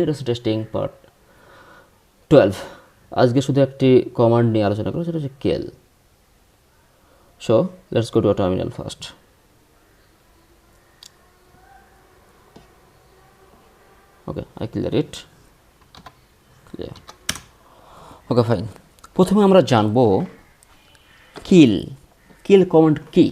Penetration testing part twelve আজকে শুধু একটি কমান্ড নিয়ে আলোচনা করব, সেটা হচ্ছে kill so let's go to terminal first okay I clear it clear okay fine প্রথমে আমরা জানব কিল কিল কমান্ড কি?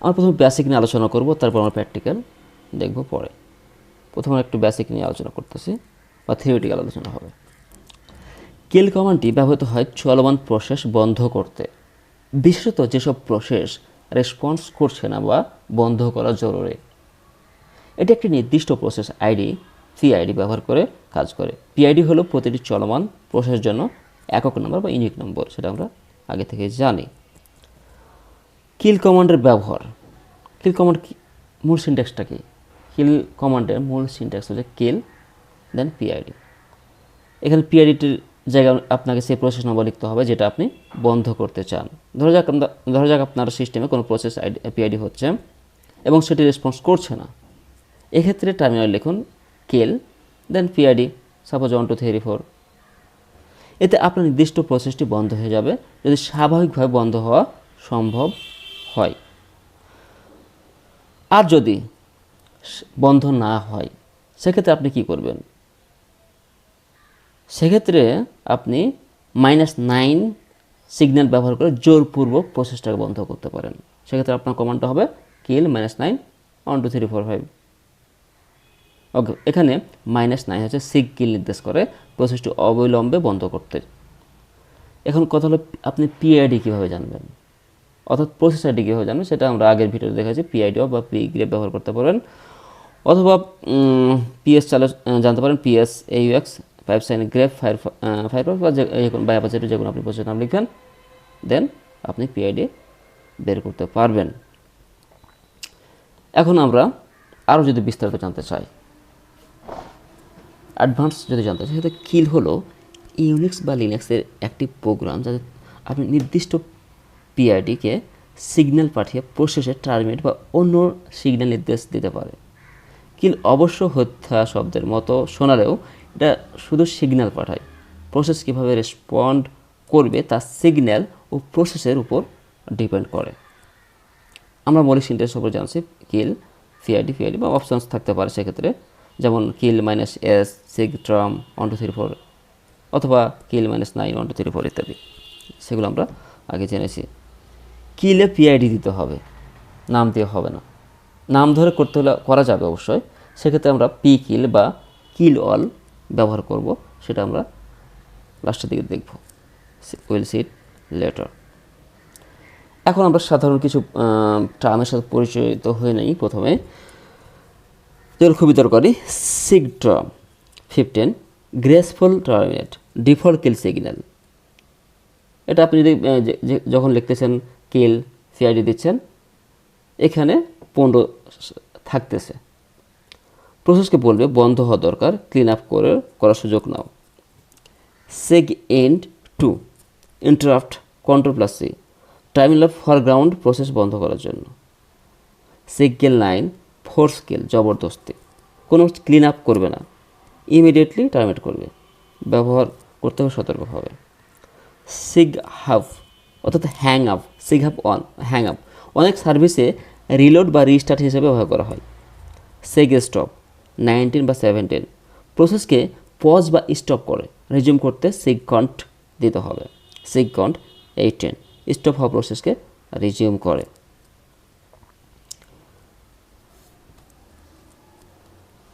আমরা প্রথমে বেসিক নিয়ে আলোচনা করব, তারপর আমরা প্র্যাকটিক্যাল দেখব পরে। প্রথমে একটু বেসিক নিয়ে আলোচনা করতেছি, বা থিওরিটিক্যাল আলোচনা হবে। কিল কমান্ডটি ব্যবহৃত হয় চলমান প্রসেস বন্ধ করতে। বিশেষত যেসব প্রসেস রেসপন্স করছে না বা বন্ধ করা জরুরি। এটি একটি নির্দিষ্ট প্রসেস আইডি পিআইডি ব্যবহার করে কাজ করে। পিআইডি হলো প্রতিটি চলমান প্রসেসের জন্য একক নম্বর বা ইউনিক নম্বর সেটা আমরা আগে থেকে জানি। কিল কমান্ডের ব্যবহার। কিল কমান্ড কি মূল সিনট্যাক্সটা কি? কিল কমান্ডের মূল সিনট্যাক্স হচ্ছে কিল দেন পিআইডি এখানে পিআইডিটির জায়গায় আপনাকে সেই প্রসেস নম্বর লিখতে হবে যেটা আপনি বন্ধ করতে চান। ধরা যাক ধরা যাক আপনার সিস্টেমে কোনো প্রসেস আইডি পিআইডি হচ্ছে এবং সেটি রেসপন্স করছে না। এক্ষেত্রে টার্মিনাল লিখুন kill then PID suppose one two three four এতে আপনার নির্দিষ্ট প্রসেসটি বন্ধ হয়ে যাবে, যদি স্বাভাবিকভাবে বন্ধ হওয়া সম্ভব হয়। আর যদি বন্ধ না হয়, সেক্ষেত্রে আপনি কি করবেন? সেক্ষেত্রে আপনি মাইনাস নাইন সিগন্যাল ব্যবহার করে জোরপূর্বক প্রসেসটাকে বন্ধ করতে পারেন। সেক্ষেত্রে আপনার কমান্ডটা হবে kill minus nine one two three four five okay এখানে মাইনাস নাইন হচ্ছে সিগ কিল নির্দেশ করে প্রসেসটি অবিলম্বে বন্ধ করতে। এখন কথা হলো, আপনি পিআইডি কীভাবে জানবেন? অর্থাৎ প্রসেস কীভাবে জানবেন, সেটা আমরা আগের ভিডিওতে দেখেছি। পিআইডি বা পি গ্রেপ ব্যবহার করতে পারেন। অথবা পিএস চালু জানতে পারেন PS AUX pipe sign grep fire Firefox বা যে কোনো বায়াপাচেটে যে কোনো আপনি প্রসেস নাম লিখবেন দেন আপনি পিআইডি বের করতে পারবেন। এখন আমরা আরও যদি বিস্তারিত জানতে চাই অ্যাডভান্স যদি জানতে চাই সেক্ষেত্রে কিল হলো ইউনিক্স বা লিনাক্সের একটি প্রোগ্রাম যাতে আপনি নির্দিষ্ট পিআইডিকে সিগন্যাল পাঠিয়ে প্রসেসে টার্মিনেট বা অন্য সিগন্যাল নির্দেশ দিতে পারে। কিল অবশ্য হত্যা শব্দের মতো শোনালেও এটা শুধু সিগন্যাল পাঠায়। প্রসেস কীভাবে রেসপন্ড করবে তার সিগন্যাল ও প্রসেসের উপর ডিপেন্ড করে। আমরা মৌলিক সিনটেক্স উপর জানছি, কিল ফিআইডি ফিআইডি বা অপশনস থাকতে পারে সেক্ষেত্রে। যেমন kill minus S, sig, term, one, two, three, four অথবা kill minus nine, one, two, three, four ইত্যাদি। সেগুলো আমরা আগে জেনেছি। কিলে পিআইডি দিতে হবে। নাম দিয়ে হবে না। নাম ধরে করতে হলে করা যাবে অবশ্যই। সেক্ষেত্রে আমরা পি কিল বা কিল অল ব্যবহার করব, সেটা আমরা লাস্টের দিকে দেখব। Will see it later. এখন আমরা সাধারণ কিছু টার্মের সাথে পরিচিত হয়ে নেই প্রথমে। যেগুলো খুবই দরকারি। Sig term fifteen graceful terminate default kill signal এটা আপনি যদি যখন লিখতেছেন কিল সিআইডি দিচ্ছেন, এখানে পনেরো থাকতেছে। প্রসেসকে বলবে, বন্ধ হওয়া দরকার ক্লিন আপ করে, করার সুযোগ নাও। Sig int two interrupt control plus C timing of foreground process বন্ধ করার জন্য। সিগেল নাইন ফোর স্কেল জবরদস্তি। কোনো ক্লিন আপ করবে না। ইমিডিয়েটলি টার্মিনেট করবে। ব্যবহার করতে হবে সতর্কভাবে সিগ হাফ অর্থাৎ hang up sig hup on hang up অনেক সার্ভিসে রিলোড বা রিস্টার্ট হিসেবে ব্যবহার করা হয়। সেগ স্টপ নাইনটিন বা সেভেন্টিন প্রসেসকে পজ বা স্টপ করে রিজিউম করতে সিগ কন্ট দিতে হবে। সিগ কন্ট এইটিন স্টপ হওয়া প্রসেসকে রিজিউম করে।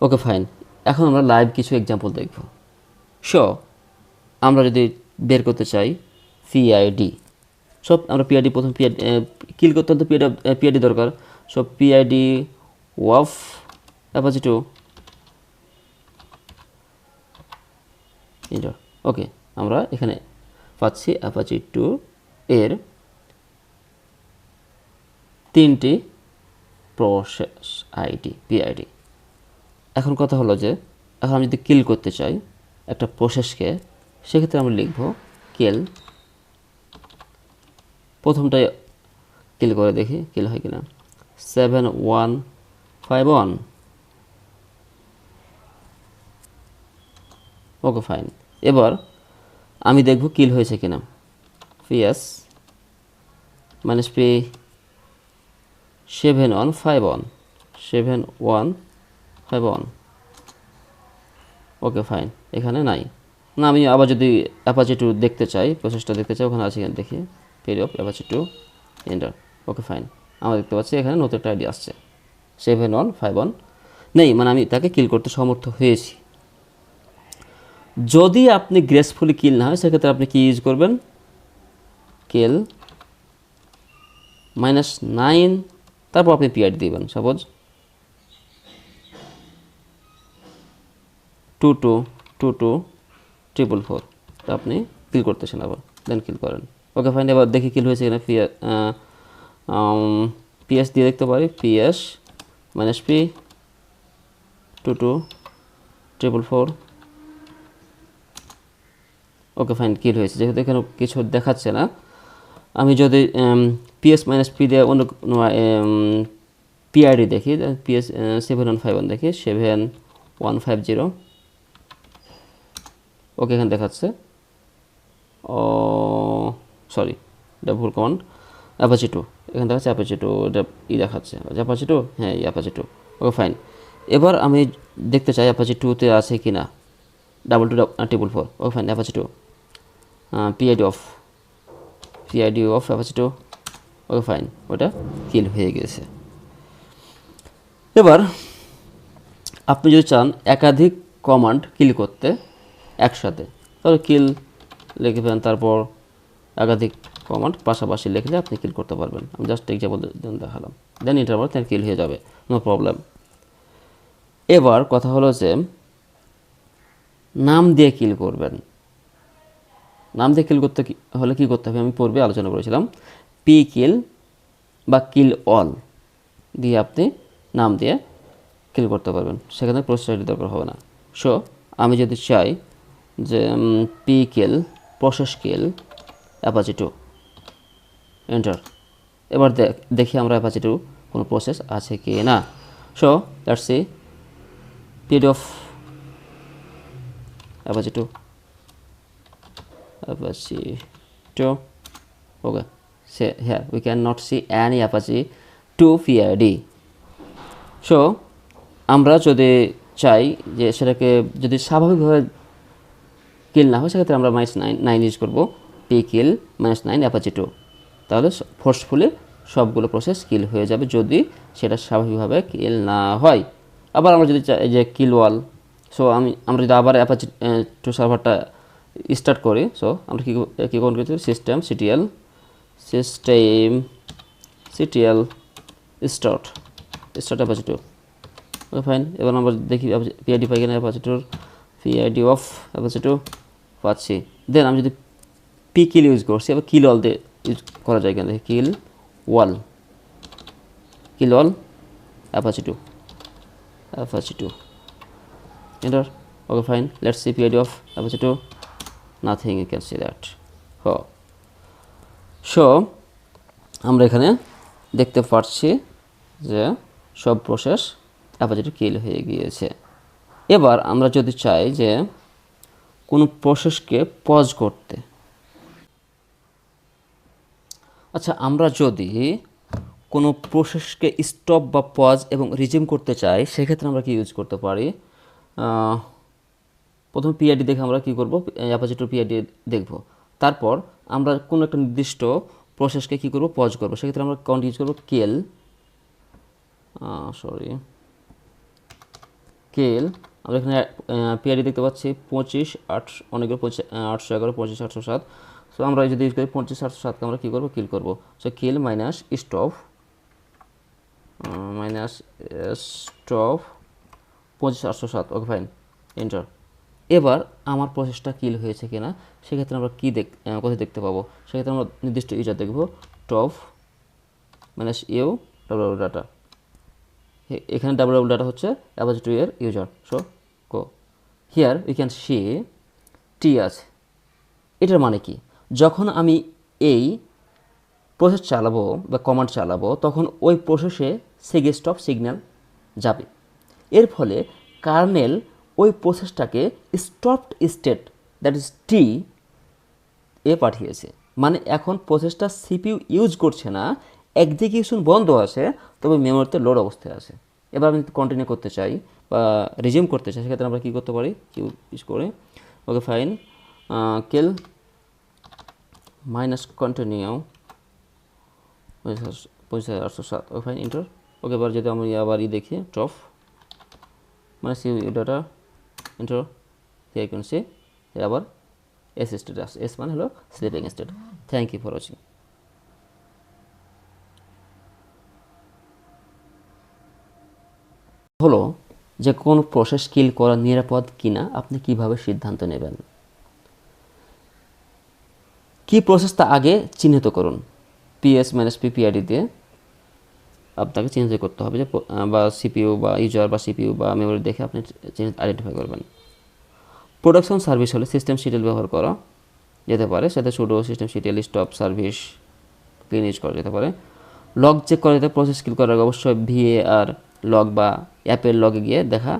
ওকে ফাইন এখন আমরা লাইভ কিছু এক্সাম্পল দেখব। সো আমরা যদি বের করতে চাই পিআইডি সব আমরা পিআইডি প্রথম পিআইডি কিল করতে হলে পিআইডি পিআইডি দরকার। So PID of Apache two enter okay আমরা এখানে পাচ্ছি অ্যাপাচি টু এর তিনটি প্রসেস আইডি পিআইডি এখন কথা হলো যে, এখন আমি যদি কিল করতে চাই একটা প্রসেসকে সেক্ষেত্রে আমি লিখব কিল প্রথমটাই কিল করে দেখি কিল হয় কিনা। Seven one five one okay fine এবার আমি দেখব কিল হয়েছে কিনা। PS minus P seven one five one seven one five one okay fine এখানে নাই। না, আমি আবার যদি অ্যাপাচি টু দেখতে চাই প্রসেসটা দেখতে চাই, ওখানে আছে দেখি। PID of Apache two enter okay fine আমরা দেখতে পাচ্ছি এখানে নতুন একটা আইডি আসছে। সেভেন ওয়ান ফাইভ ওয়ান নেই মানে আমি তাকে কিল করতে সমর্থ হয়েছি। যদি আপনি গ্রেসফুলি কিল না হয়, সেক্ষেত্রে আপনি কি ইউজ করবেন? কেল মাইনাস নাইন তারপর আপনি পিআইডি দিবেন suppose two two two two triple four আপনি কিল করতেছেন আবার দেন কিল করেন। ওকে ফাইন এবার দেখি কিল হয়েছে কিনা পিএস দিয়ে দেখতে পারি PS minus P two two triple four okay fine kill হয়েছে, যেহেতু এখানে কিছু দেখাচ্ছে না। আমি যদি পিএস মাইনাস পি দিয়ে অন্য পিআইডি দেখি PS seven one five one দেখি seven one five zero okay এখানে দেখাচ্ছে। ও সরি এটা ভুল কমান্ড অ্যাপাচি টু এখানে দেখাচ্ছে অ্যাপাচি টু এটা ই দেখাচ্ছে। অ্যাপাচি টু হ্যাঁ এই অ্যাপাচি টু ওকে ফাইন এবার আমি দেখতে চাই অ্যাপাচি টুতে আছে কি না double two triple four okay fine Apache two PID of PID of Apache two okay fine ওটা কিল হয়ে গেছে। এবার আপনি যদি চান একাধিক কমান্ড কিল করতে একসাথে, তাহলে কিল লিখবেন তারপর একাধিক কমান্ড পাশাপাশি লিখলে আপনি কিল করতে পারবেন। আমি জাস্ট এক্সাম্পল দেখালাম। দেন ইন্টারভাল তার কিল হয়ে যাবে। নো প্রবলেম এবার কথা হলো যে, নাম দিয়ে কিল করবেন। নাম দিয়ে কিল করতে হলে কি করতে হবে? আমি পূর্বে আলোচনা করেছিলাম। পি কিল বা কিল অল দিয়ে আপনি নাম দিয়ে কিল করতে পারবেন। সেখানে প্রসেসটি দরকার হবে না। সো আমি যদি চাই যে P kill process kill Apache two enter এবার দেখ- আমরা অ্যাপাচি টু কোনো প্রসেস আছে কি না so that's see PID of Apache two Apache 2. Okay. So, here we cannot see any Apache 2 PID. So, আমরা যদি চাই যে সেটাকে যদি স্বাভাবিকভাবে কিল না হয়, সেক্ষেত্রে আমরা মাইনাস নাইন নাইন ইউজ করব P kill minus nine Apache two তাহলে ফোর্সফুলি সবগুলো প্রসেস কিল হয়ে যাবে যদি সেটা স্বাভাবিকভাবে কিল না হয়। আবার আমরা যদি চাই যে কিল ওয়াল সো আমি আমরা যদি আবার অ্যাপাচি টু সার্ভারটা স্টার্ট করি সো আমরা কী কী কোন করতে system CTL system CTL start start Apache two fine এবার আমরা দেখি পিআইডি পাই কিনা অ্যাপাচি টুর পিআইডি অফ অ্যাপাচি টু পাচ্ছি। দেন আমি যদি পি কিল ইউজ করছি, আবার কিল অল দিয়ে ইউজ করা যায় কেন kill all kill all Apache two Apache two enter okay, fine let's see pid of apache 2 nothing you can see that oh so, আমরা এখানে দেখতে পাচ্ছি যে সব প্রসেস অ্যাপাচেটে কিল হয়ে গিয়েছে। এবার আমরা যদি চাই যে কোনো প্রসেসকে পজ করতে। আচ্ছা আমরা যদি কোনো প্রসেসকে স্টপ বা পজ এবং রিজিম করতে চাই, সেক্ষেত্রে আমরা কি ইউজ করতে পারি? প্রথমে পিআইডি দেখে আমরা কি করব? অ্যাপাচিটর পিআইডি দেখব। তারপর আমরা কোনো একটা নির্দিষ্ট প্রসেসকে কি করব? পজ করব। সেক্ষেত্রে আমরা কাউন্ট ইউজ করব কেল সরি কেল আমরা এখানে পিআইডি দেখতে পাচ্ছি পঁচিশ আট অনেকগুলো পঁচিশ আটশো এগারো, পঁচিশ, আটশো সাত। সো আমরা যদি ইউজ করি পঁচিশ, আটশো, সাতকে আমরা কী করব? কিল করব। So kill minus stop minus stop পঁচিশ, আটশো, সাত। ওকে ফাইন এন্টার এবার আমার প্রসেসটা কিল হয়েছে কিনা, সেক্ষেত্রে আমরা কী দেখ কোথায় দেখতে পাবো? সেক্ষেত্রে আমরা নির্দিষ্ট ইউজার দেখব top minus U double data এখানে ডাবল ডাবল ডাটা হচ্ছে অ্যাভাজ টু ইয়ার user so co here we can see T আছে। এটার মানে কি? যখন আমি এই প্রসেস চালাবো বা কমান্ড চালাবো, তখন ওই প্রসেসে সেগে স্টপ সিগন্যাল যাবে। এর ফলে কার্নেল ওই প্রসেসটাকে stopped state that is T এ পাঠিয়েছে। মানে এখন প্রসেসটা সিপিইউ ইউজ করছে না এক্সিকিউশন বন্ধ আছে, তবে মেমোরিতে লোড অবস্থায় আছে। এবার আমি কন্টিনিউ করতে চাই বা রিজিউম করতে চাই, সেক্ষেত্রে আমরা কী করতে পারি? কিউ ইউজ করে? Okay fine kill minus continue পঁচিশ হাজার আটশো সাত ওকে ফাইন ইন্টার ওকে এবার যদি আমি আবার ই দেখি টপ মানে C data enter here can see আবার এস স্টেটাস এস মানে হলো sleeping state thank you for watching হলো যে কোন প্রসেস কিল করা নিরাপদ কিনা, আপনি কীভাবে সিদ্ধান্ত নেবেন? কি প্রসেস তা আগে চিহ্নিত করুন? পিএস মাইনাস পিপিআইডি দিয়ে আপনাকে চিহ্নিত করতে হবে যে, বা সিপিইউ বা ইউজার বা সিপিইউ বা মেমোরি দেখে আপনি চিহ্নিত আইডেন্টিফাই করবেন। প্রোডাকশন সার্ভিস হলে সিস্টেম শিডিউল ব্যবহার করা, যেতে পারে। সাথে sudo system schedule stop service clean use করা যেতে পারে। লগ চেক করা যেতে প্রসেস কিল করার অবশ্যই ভিএআর লগ বা অ্যাপের লগে গিয়ে দেখা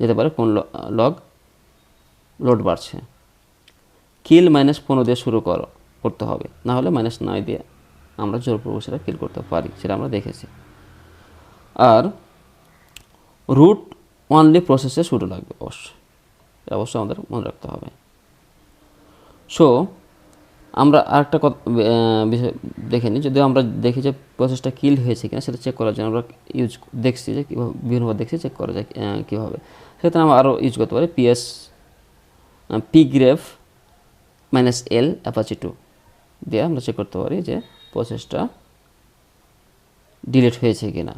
যেতে পারে, কোন লগ লোড বাড়ছে। কিল মাইনাস পনেরো দিয়ে শুরু করো। করতে হবে। না হলে মাইনাস নয় দিয়ে আমরা জোরপূর্বক সেটা কিল করতে পারি, সেটা আমরা দেখেছি। আর রুট ওয়ানলি প্রসেসে শুরু লাগবে অবশ্যই। অবশ্যই আমাদের মনে রাখতে হবে। সো আমরা আরেকটা কথা বিষয় দেখে নিই। যদি আমরা দেখি যে প্রসেসটা কিল হয়েছে কিনা, সেটা চেক করার জন্য আমরা ইউজ দেখছি যে কীভাবে বিভিন্নভাবে দেখছি চেক করা যায় কীভাবে। সেক্ষেত্রে আমরা আরও ইউজ করতে পারি PS P grep minus L Apache two দিয়ে আমরা চেক করতে পারি যে প্রসেসটা ডিলিট হয়েছে কিনা।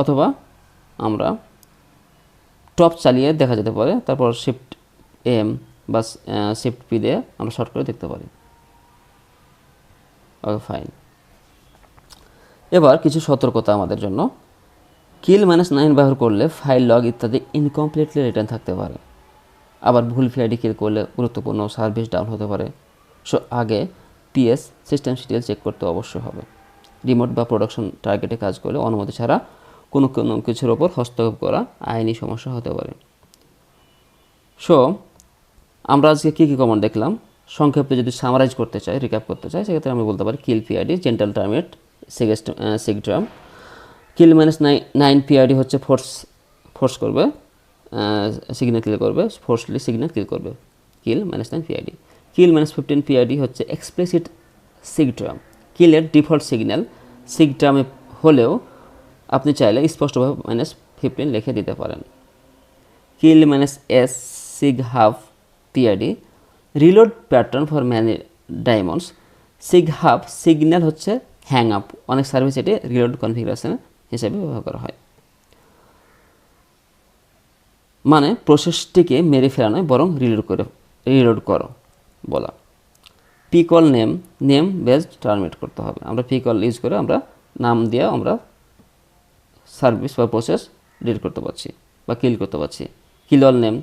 অথবা আমরা টপ চালিয়ে দেখা যেতে পারে, তারপর শিফট এম বা শিফট পি দিয়ে আমরা শর্ট করে দেখতে পারি। ওকে ফাইন এবার কিছু সতর্কতা আমাদের জন্য। কিল মাইনাস নাইন ব্যবহার করলে ফাইল লগ ইত্যাদি ইনকমপ্লিটলি রিটার্ন থাকতে পারে। আবার ভুল ফিআইডি কিল করলে গুরুত্বপূর্ণ সার্ভিস ডাউন হতে পারে। সো আগে পিএস সিস্টেম শিডিউল চেক করতে অবশ্যই হবে। রিমোট বা প্রোডাকশন টার্গেটে কাজ করলে অনুমতি ছাড়া কোনো কোনো কিছুর ওপর হস্তক্ষেপ করা আইনি সমস্যা হতে পারে। সো আমরা আজকে কী কী কমান্ড দেখলাম? সংক্ষেপে যদি সামারাইজ করতে চাই রিক্যাপ করতে চাই, সেক্ষেত্রে আমি বলতে পারি kill PID gentle terminate সিগেস্ট sigterm kill minus nine nine PID হচ্ছে ফোর্স ফোর্স করবে সিগন্যাল কিল করবে ফোর্সলি সিগন্যাল কিল করবে। Kill minus nine PID kill minus fifteen PID হচ্ছে এক্সপ্লিসিট সিগট্রাম কিলের ডিফল্ট সিগন্যাল সিগট্রামে হলেও আপনি চাইলে স্পষ্টভাবে মাইনাস ফিফটিন লিখে দিতে পারেন। Kill minus S sig hup PID. Reload pattern for many diamonds sig hup signal হচ্ছে হ্যাং আপ অনেক সার্ভিস এটি রিলোড কনফিগারেশন হিসেবে ব্যবহার করা হয়। মানে প্রসেসটিকে মেরে ফেলা নয়, বরং রিলোড করে রিলোড করো। বলা। Pkill name name based terminate করতে হবে। আমরা পিকল ইউজ করে আমরা নাম দিয়ে আমরা সার্ভিস বা প্রসেস ডিল করতে পারছি বা কিল করতে পারছি। Kill all name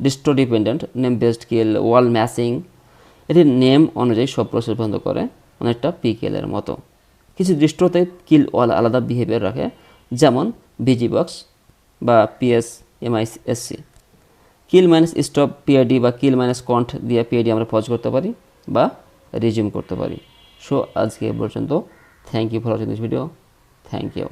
distro dependent name based kill all matching এটি নেম অনুযায়ী সব প্রসেস বন্ধ করে অনেকটা পিকেলের মতো। কিছু দৃষ্টতে কিল ওয়াল আলাদা বিহেভিয়ার রাখে, যেমন বিজি বক্স বা PS MISC kill minus stop PID বা কিল মাইনাস কন্ট দিয়ে পিআইডি আমরা পজ করতে পারি বা রিজিউম করতে পারি। সো আজকে এ পর্যন্ত। Thank you for watching this video thank you